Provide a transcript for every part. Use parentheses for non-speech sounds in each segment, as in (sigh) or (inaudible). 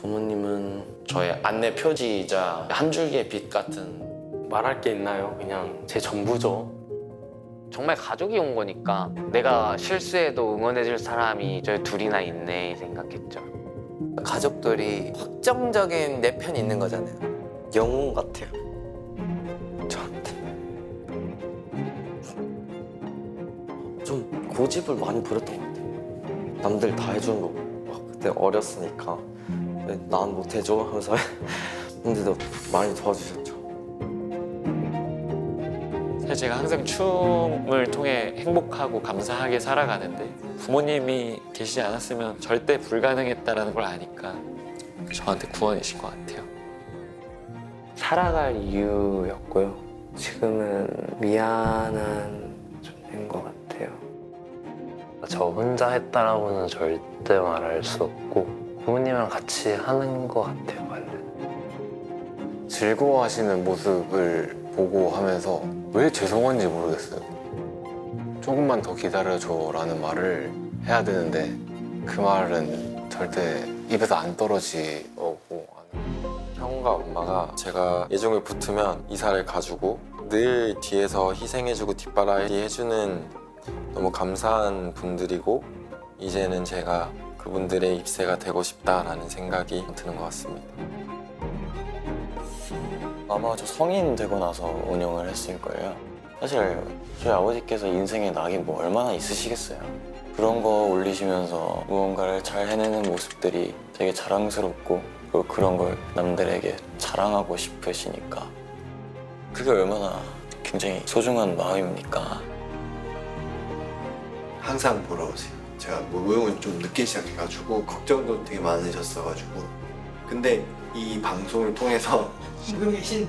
부모님은 저의 안내 표지이자 한 줄기의 빛 같은 말할 게 있나요? 그냥 제 전부죠. 정말 가족이 온 거니까 내가 실수해도 응원해줄 사람이 저희 둘이나 있네 생각했죠. 가족들이 확정적인 내 편이 있는 거잖아요. 영웅 같아요. 저한테. 좀 고집을 많이 부렸던 것 같아요. 남들 다 해주는 거. 막 그때 어렸으니까 난 못 해줘 하면서 (laughs) 근데도 많이 도와주셨죠. 사실 제가 항상 춤을 통해 행복하고 감사하게 살아가는데 부모님이 계시지 않았으면 절대 불가능했다라는 걸 아니까 저한테 구원이신 것 같아요. 살아갈 이유였고요. 지금은 미안한 점인 것 같아요. 저 혼자 했다라고는 절대 말할 수 없고 부모님이랑 같이 하는 것 같아요, 원래. 즐거워하시는 모습을 보고 하면서 왜 죄송한지 모르겠어요. 조금만 더 기다려줘라는 말을 해야 되는데 그 말은 절대 입에서 안 떨어지고 형과 엄마가 제가 예정을 붙으면 이사를 가주고 늘 뒤에서 희생해주고 뒷바라리 해주는 너무 감사한 분들이고 이제는 제가 그분들의 입새가 되고 싶다라는 생각이 드는 것 같습니다. 아마 저 성인 되고 나서 운영을 했을 거예요. 사실 저희 아버지께서 인생에 낙이 뭐 얼마나 있으시겠어요. 그런 거 올리시면서 무언가를 잘 해내는 모습들이 되게 자랑스럽고 그리고 그런 걸 남들에게 자랑하고 싶으시니까 그게 얼마나 굉장히 소중한 마음입니까? 항상 보러 오세요. 제가 뭐 무용을 좀 늦게 시작해가지고 걱정도 되게 많으셨어가지고 근데 이 방송을 통해서 (laughs) 무용의 신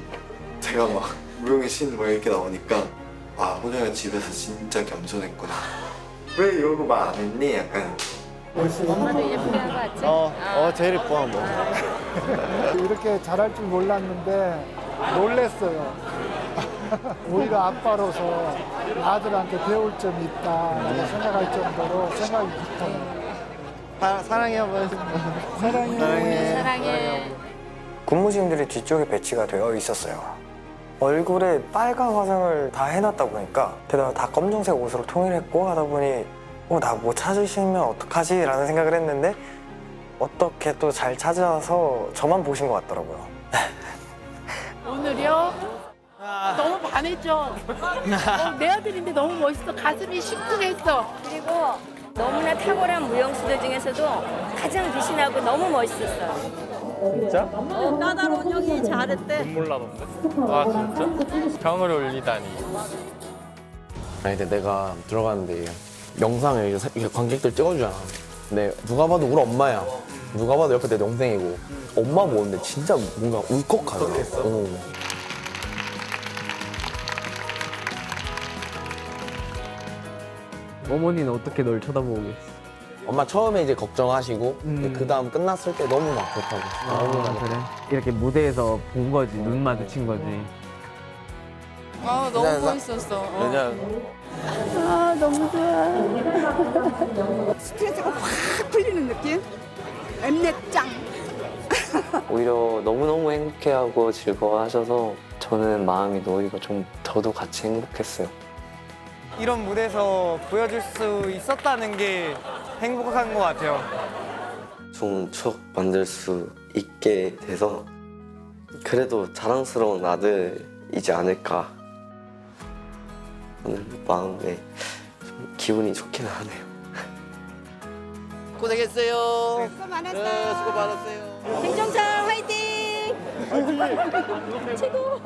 제가 막 무용의 신뭐 이렇게 나오니까 와 호정이가 집에서 진짜 겸손했구나 왜 이런 거말안 했니? 약간 엄마도 예쁘게 한거 같지? 어, 어 제일 이뻐 뭐. (laughs) 이렇게 잘할 줄 몰랐는데 놀랬어요. (laughs) 오히려 아빠로서 아들한테 배울 점이 있다 생각할 정도로 생각이 깊어요. 사랑해요, 아버지. 사랑해. 사랑해. 근무진들이 뒤쪽에 배치가 되어 있었어요. 얼굴에 빨간 화장을 다 해놨다 보니까 게다가 다 검정색 옷으로 통일했고 하다 보니 어, 나 뭐 찾으시면 어떡하지? 라는 생각을 했는데 어떻게 또 잘 찾아서 저만 보신 것 같더라고요. 너무 반했죠? 어, 내 아들인데 너무 멋있어. 가슴이 시큰했어. 그리고 너무나 탁월한 무용수들 중에서도 가장 빛이 나고 너무 멋있었어요. 어, 까다로운 형이 잘했대. 눈물 나던데? 아, 진짜? 평을 올리다니. 아니 근데 내가 들어갔는데 영상을 이렇게 사- 이렇게 관객들 찍어주잖아 근데 누가 봐도 우리 엄마야 누가 봐도 옆에 내 동생이고 엄마 보는데 진짜 뭔가 울컥하더라 어. 어머니는 어떻게 널 쳐다보겠어? 엄마 처음에 이제 걱정하시고 음. 그 다음 끝났을 때 너무 막 좋다고 너무 아, 그래? 이렇게 무대에서 본 거지, 눈 마주친 거지. 아, 너무 멋있었어. 어. 아 너무 좋아. (laughs) 스트레스가 확 풀리는 느낌? 엠넷 짱. (laughs) 오히려 너무너무 행복해하고 즐거워하셔서 저는 마음이 놓이고 좀 저도 같이 행복했어요. 이런 무대에서 보여줄 수 있었다는 게 행복한 것 같아요. 좋은 추억 만들 수 있게 돼서 그래도 자랑스러운 아들이지 않을까 하는 마음에 좀 기분이 좋긴 하네요. 고생했어요. 수고 많았어요. 네, 수고 많았어요. 행정장 화이팅! (laughs) 최고.